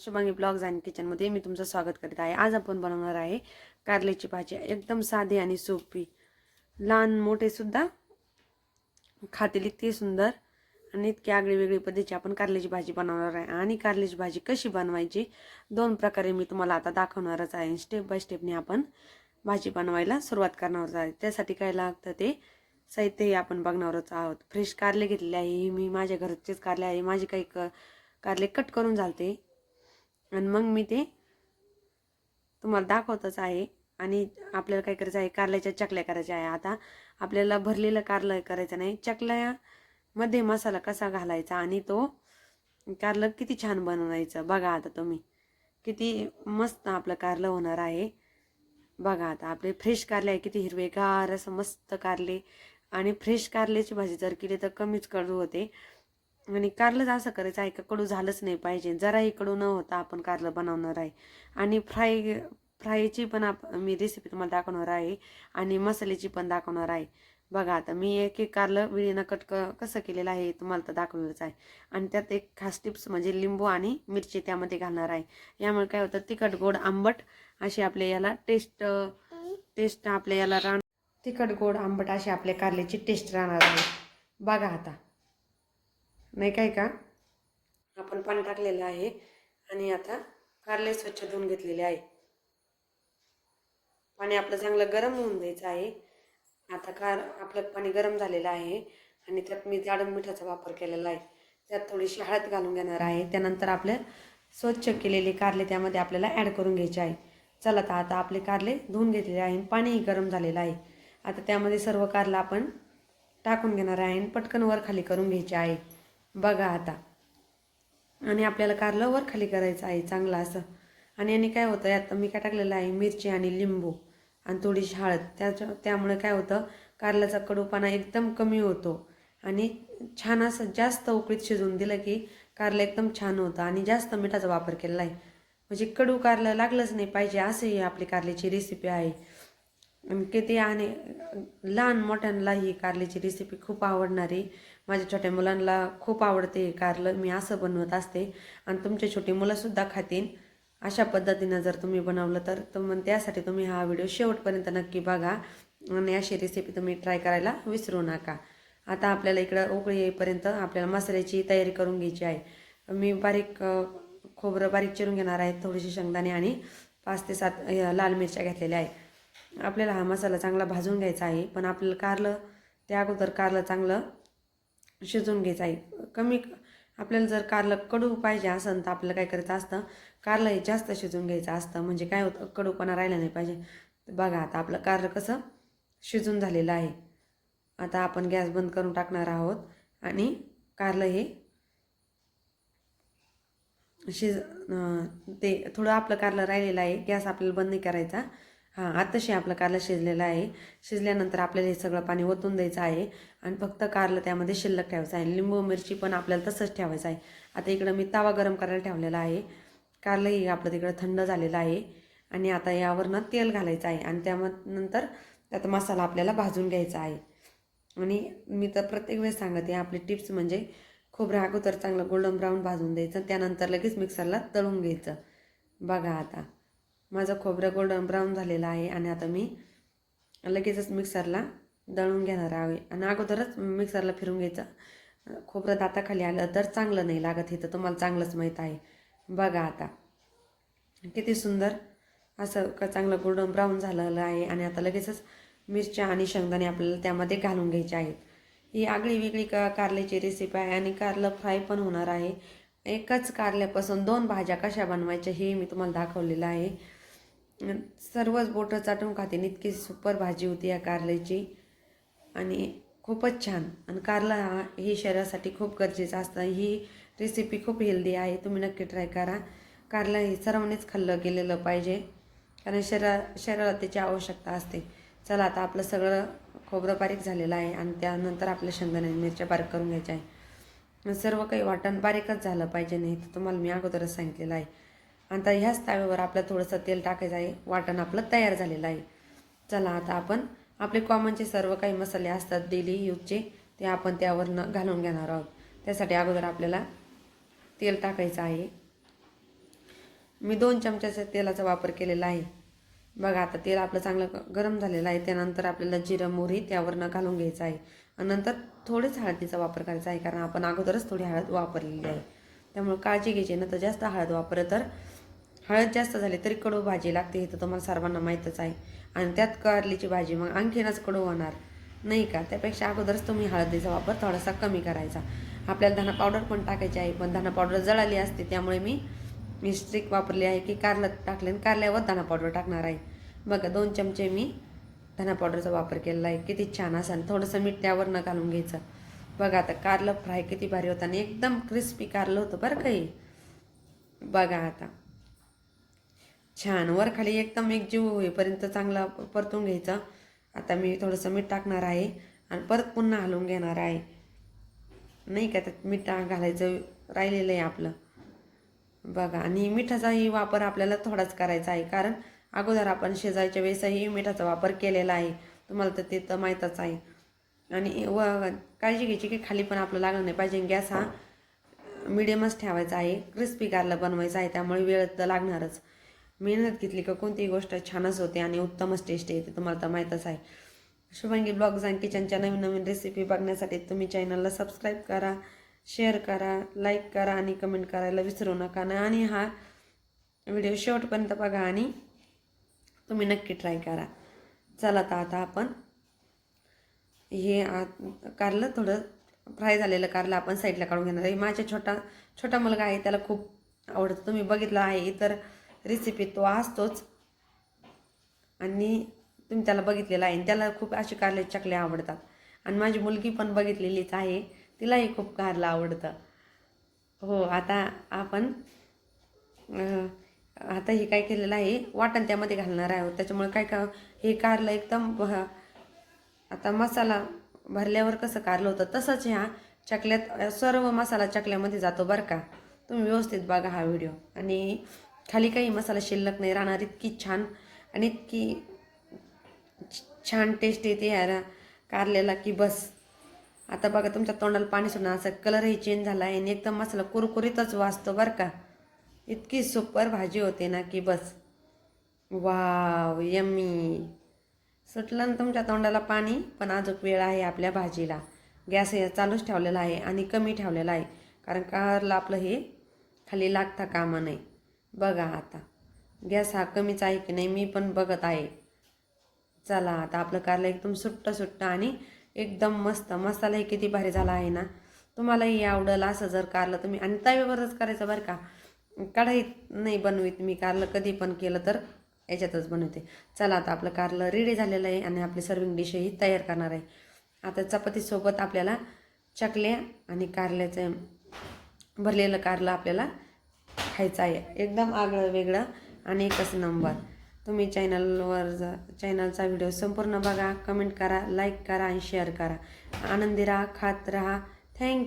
Shubhangi blogs आणि किचनमध्ये मी तुमचं स्वागत करीत आहे. आज आपण बनवणार आहे कारल्याची भाजी एकदम साधी आणि सोपी. लहान मोठेसुद्धा खातील इतकी सुंदर आणि इतकी आगळी वेगळी पद्धतीची आपण कारल्याची भाजी बनवणार आहे. आणि कारल्याची भाजी कशी बनवायची दोन प्रकारे मी तुम्हाला आता दाखवणारच आहे. स्टेप बाय स्टेपने आपण भाजी बनवायला सुरुवात करणारच आहे. त्यासाठी काय लागतं ते साहित्यही आपण बघणारच आहोत. फ्रेश कारले घेतलेले आहे. हे मी माझ्या घरचेच कारले आहे. माझे काही क कारले कट करून झालते. आणि मग मी ते तुम्हाला दाखवतच आहे. आणि आपल्याला काय करायचं आहे? कारल्याच्या चकल्या करायच्या आहे. आता आपल्याला भरलेलं कारलं करायचं नाही. चकल्यामध्ये मसाला कसा घालायचा? आणि तो कारलं किती छान बनवायचं? बघा आता तुम्ही. किती मस्त आपलं कारलं होणार आहे. बघा आता आपले फ्रेश कारले आहे. किती हिरवेगार असं मस्त कारले. आणि फ्रेश कारल्याची भाजी जर केली तर कमीच कडू होते. आणि कारलंच असं करायचं आहे का कडू झालंच नाही पाहिजे. जराही कडू न होता आपण कारलं बनवणार आहे. आणि फ्राय फ्रायची पण आप मी रेसिपी तुम्हाला दाखवणार आहे आणि मसाल्याची पण दाखवणार आहे. बघा आता मी एक एक कारलं विळीनं कट क कसं केलेलं आहे तुम्हाला तर दाखवलेलंच आहे. आणि त्यात एक खास टिप्स म्हणजे लिंबू आणि मिरची त्यामध्ये घालणार आहे. यामुळे काय होतं तिखट गोड आंबट अशी आपल्या याला टेस्ट टेस्ट आपल्या याला राहणार तिखट गोड आंबट अशी आपल्या कारल्याची टेस्ट राहणार आहे. बघा आता. नाही काय का? आपण पाणी टाकलेलं आहे आणि आता कारले स्वच्छ धुवून घेतलेले आहे. पाणी आपलं चांगलं गरम होऊन द्यायचं आहे. आता कार आपलं पाणी गरम झालेलं आहे आणि त्यात मी जाड मिठाचा वापर केलेला आहे. त्यात थोडीशी हळद घालून घेणार आहे. त्यानंतर आपलं स्वच्छ केलेले कारले त्यामध्ये आपल्याला ॲड करून घ्यायचे आहे. चला तर आता आपले कारले धुवून घेतलेले आहे आणि पाणीही गरम झालेलं आहे. आता त्यामध्ये सर्व कारला आपण टाकून घेणार आहे आणि पटकन वर खाली करून घ्यायचे आहे. बघा आता. आणि आपल्याला कारलं वर खाली करायचं आहे चांगलं असं. आणि याने काय होतं यात मी काय टाकलेलं आहे मिरची आणि लिंबू आणि थोडीशी हळद. त्याच्या त्यामुळे काय होतं कारल्याचा कडूपणा एकदम कमी होतो. आणि छान असं जास्त उकळीत शिजवून दिलं की कारलं एकदम छान होतं. आणि जास्त मिठाचा वापर केलेला आहे. म्हणजे कडू कारलं लागलंच नाही पाहिजे असं ही आपली कारल्याची रेसिपी आहे. आणि किती आणि लहान मोठ्यांना ही कारल्याची रेसिपी खूप आवडणारी. माझ्या छोट्या मुलांना खूप आवडते कारलं. मी असं बनवत असते. आणि तुमचे छोटी मुलंसुद्धा खातील अशा पद्धतीनं जर तुम्ही बनवलं तर तर मग त्यासाठी तुम्ही हा व्हिडिओ शेवटपर्यंत नक्की बघा. आणि अशी रेसिपी तुम्ही ट्राय करायला विसरू नका. आता आपल्याला इकडं उकळी येईपर्यंत आपल्याला मसाल्याची तयारी करून घ्यायची आहे. मी बारीक खोबरं बारीक चिरून घेणार आहे. थोडीशी शेंगदाणे आणि पाच ते सात लाल मिरच्या घेतलेल्या आहे आपल्याला हा मसाला चांगला भाजून घ्यायचा आहे. पण आपल्याला कारलं त्या अगोदर कारलं चांगलं शिजवून घ्यायचं आहे. कमी आपल्याला जर कारलं कडू पाहिजे असेल तर आपल्याला काय करायचं असतं? कारलं हे जास्त शिजून घ्यायचं असतं. म्हणजे काय होतं? कडूपणा राहिला नाही पाहिजे. बघा आता आपलं कारलं कसं शिजून झालेलं आहे. आता आपण गॅस बंद करून टाकणार आहोत आणि कारलं हे शिज ते थोडं आपलं कारलं राहिलेलं आहे. गॅस आपल्याला बंद नाही करायचा. हां आताशी आपलं कारलं शिजलेलं आहे. शिजल्यानंतर आपल्याला हे सगळं पाणी ओतून द्यायचं आहे. आणि फक्त कारलं त्यामध्ये शिल्लक ठेवायचं आहे. लिंबू मिरची पण आपल्याला तसंच ठेवायचं आहे. आता इकडं मी तवा गरम करायला ठेवलेला आहे. कारलंही आपलं तिकडं थंड झालेलं आहे. आणि आता यावरनं तेल घालायचं आहे. आणि त्याम नंतर त्यात मसाला आपल्याला भाजून घ्यायचा आहे. आणि मी तर प्रत्येक वेळेस सांगते आपली टिप्स म्हणजे खोबरं अगोदर चांगलं गोल्डन ब्राऊन भाजून द्यायचं. त्यानंतर लगेच मिक्सरला तळून घ्यायचं. बघा आता. माझं खोबरं गोल्डन ब्राऊन झालेलं आहे आणि आता मी लगेचच मिक्सरला दळून घेणार आहे. आणि अगोदरच मिक्सरला फिरून घ्यायचं. खोबरं दाताखाली आलं तर चांगलं नाही लागत हे तर तुम्हाला चांगलंच माहीत आहे. बघा आता. किती सुंदर असं का चांगलं गोल्डन ब्राऊन झालेलं आहे आणि आता लगेचच मिरच्या आणि शेंगदाणे आपल्याला त्यामध्ये घालून घ्यायचे आहेत. ही आगळी वेगळी का कारल्याची रेसिपी आहे आणि कारलं फ्राय पण होणार आहे. एकच कारल्यापासून दोन भाज्या कशा बनवायच्या हे मी तुम्हाला दाखवलेलं आहे. सर्वच बोटं चाटून खाते. इतकी सुपर भाजी होती या कारल्याची. आणि खूपच छान. आणि कारला हा ही शरीरासाठी खूप गरजेचं असतं. ही रेसिपी खूप हेल्दी आहे. तुम्ही नक्की ट्राय करा. कारला हे सर्वांनीच खाल्लं गेलेलं पाहिजे. कारण शरीरा शरीराला त्याची आवश्यकता असते. चला आता आपलं सगळं खोबरं बारीक झालेलं आहे. आणि त्यानंतर आपल्या शेंगदाणे मिरच्या बारीक करून घ्यायच्या आहे. सर्व काही वाटण बारीकच झालं पाहिजे नाही तर तुम्हाला मी अगोदरच सांगितलेलं आहे. आता ह्याच ताव्यावर आपलं थोडंसं तेल टाकायचं आहे. वाटण आपलं तयार झालेलं आहे. चला आता आपण आपले कॉमनचे सर्व काही मसाले असतात डेली यूजचे ते आपण त्यावरनं घालून घेणार आहोत. त्यासाठी अगोदर आपल्याला तेल टाकायचं आहे. मी दोन चमच्याच्या तेलाचा वापर केलेला आहे. बघा आता तेल आपलं चांगलं गरम झालेलं आहे. त्यानंतर आपल्याला जिरं मोहरी त्यावरनं घालून घ्यायचं आहे. आणि नंतर थोडेच हळदीचा वापर करायचा आहे. कारण आपण अगोदरच थोडी हळद वापरलेली आहे. त्यामुळे काळजी घ्यायची ना तर जास्त हळद वापरलं तर हळद जास्त झाली तरी कडू भाजी लागते हे तर तुम्हाला सर्वांना माहीतच आहे. आणि त्यात कारलीची भाजी मग आणखीनच कडू होणार. नाही का? त्यापेक्षा अगोदरच तुम्ही हळदीचा वापर थोडासा कमी करायचा. आपल्याला धना पावडर पण टाकायची आहे पण धना पावडर जळाली असते त्यामुळे मी मी स्ट्रिक वापरली आहे की कारलं टाकले आणि कारल्यावर धना पावडर टाकणार आहे. बघा दोन चमचे मी धना पावडरचा वापर केलेला आहे. किती छान असं थोडंसं मीठ त्यावरनं घालून घ्यायचं. बघा आता कारलं फ्राय किती भारी होतं आणि एकदम क्रिस्पी कारलं होतं बरं काही बघा आता. छान. वर खाली एकदम एकजीव होईपर्यंत चांगला परतून घ्यायचं. आता मी थोडंसं मीठ टाकणार आहे आणि परत पुन्हा हलवून घेणार आहे. नाही का त्यात मीठ घालायचं राहिलेलं आहे आपलं. बघा आणि मिठाचाही वापर आपल्याला थोडाच करायचा आहे. कारण अगोदर आपण शेजायच्या वेळेसही मिठाचा वापर केलेला आहे. तुम्हाला तर ते तर माहीतच आहे. आणि व काळजी घ्यायची की खाली पण आपलं लागलं नाही पाहिजे. गॅस हा मिडियमच ठेवायचा आहे. क्रिस्पी गारला बनवायचा आहे. त्यामुळे वेळ तर लागणारच. मेहनत घेतली का कोणतीही गोष्ट छानच होते आणि उत्तमच टेस्ट येते तुम्हाला तर माहीतच आहे. शुभांगी ब्लॉग्स आणि किचनच्या नवीन नवीन रेसिपी बघण्यासाठी तुम्ही चॅनलला सबस्क्राईब करा शेअर करा लाईक करा आणि कमेंट करायला विसरू नका ना. आणि हा व्हिडिओ शेवटपर्यंत बघा आणि तुम्ही नक्की ट्राय करा. चला तर आता आपण हे कारलं थोडं फ्राय झालेलं कारलं आपण साईडला काढून घेणार आहे. माझ्या छोटा छोटा मुलगा आहे त्याला खूप आवडतं. तुम्ही बघितलं आहे इतर रेसिपी तो असतोच. आणि तुम्ही त्याला बघितलेला आहे. आणि त्याला खूप असे कारले चकले आवडतात. आणि माझी मुलगी पण बघितलेलीच आहे. तिलाही खूप कारलं आवडतं. हो आता आपण आता हे काय केलेलं आहे. वाटण त्यामध्ये घालणार आहोत. त्याच्यामुळे काय का हे कारलं एकदम भ- आता मसाला भरल्यावर कसं कारलं होतं तसंच ह्या चकल्यात सर्व मसाला चकल्यामध्ये जातो बरं का. तुम्ही व्यवस्थित बघा हा व्हिडिओ. आणि खाली काही मसाला शिल्लक नाही राहणार इतकी छान आणि इतकी छान टेस्ट येते ह्याला कारल्याला की बस. आता बघा तुमच्या तोंडाला पाणी सुद्धा असं कलरही चेंज झाला आहे आणि एकदम मसाला कुरकुरीतच वाचतो बरं का. इतकी सुपर भाजी होते ना की बस. Wow yummy. सुटलं ना तुमच्या तोंडाला पाणी पण अजून वेळ आहे आपल्या भाजीला. गॅस हे चालूच ठेवलेला आहे आणि कमी ठेवलेला आहे. कारण कारला आपलं हे खाली लागता कामा नाही बघा आता. गॅस हा कमीच आहे की नाही मी पण बघत आहे. चला आता आपलं कारलं एकदम सुट्ट सुट्ट आणि एकदम मस्त. मसालाही किती भारी झाला आहे ना. तुम्हालाही आवडेल असं जर कारलं तुम्ही आणि तव्यावरच करायचं बरं का. कढईत नाही बनवीत मी कारलं कधी पण केलं तर याच्यातच बनवते. चला आता आपलं कारलं रेडी झालेलं आहे आणि आपली सर्विंग डिशही तयार करणार आहे. आता चपातीसोबत आपल्याला चकल्या आणि कारल्याचं भरलेलं कारलं आपल्याला खायचा आहे. एकदम आगळं वेगळं आणि एकच नंबर तुम्ही चॅनलवर जा चॅनलचा व्हिडिओ संपूर्ण बघा कमेंट करा लाईक करा आणि शेअर करा. आनंदी राहा खात राहा. थँक्यू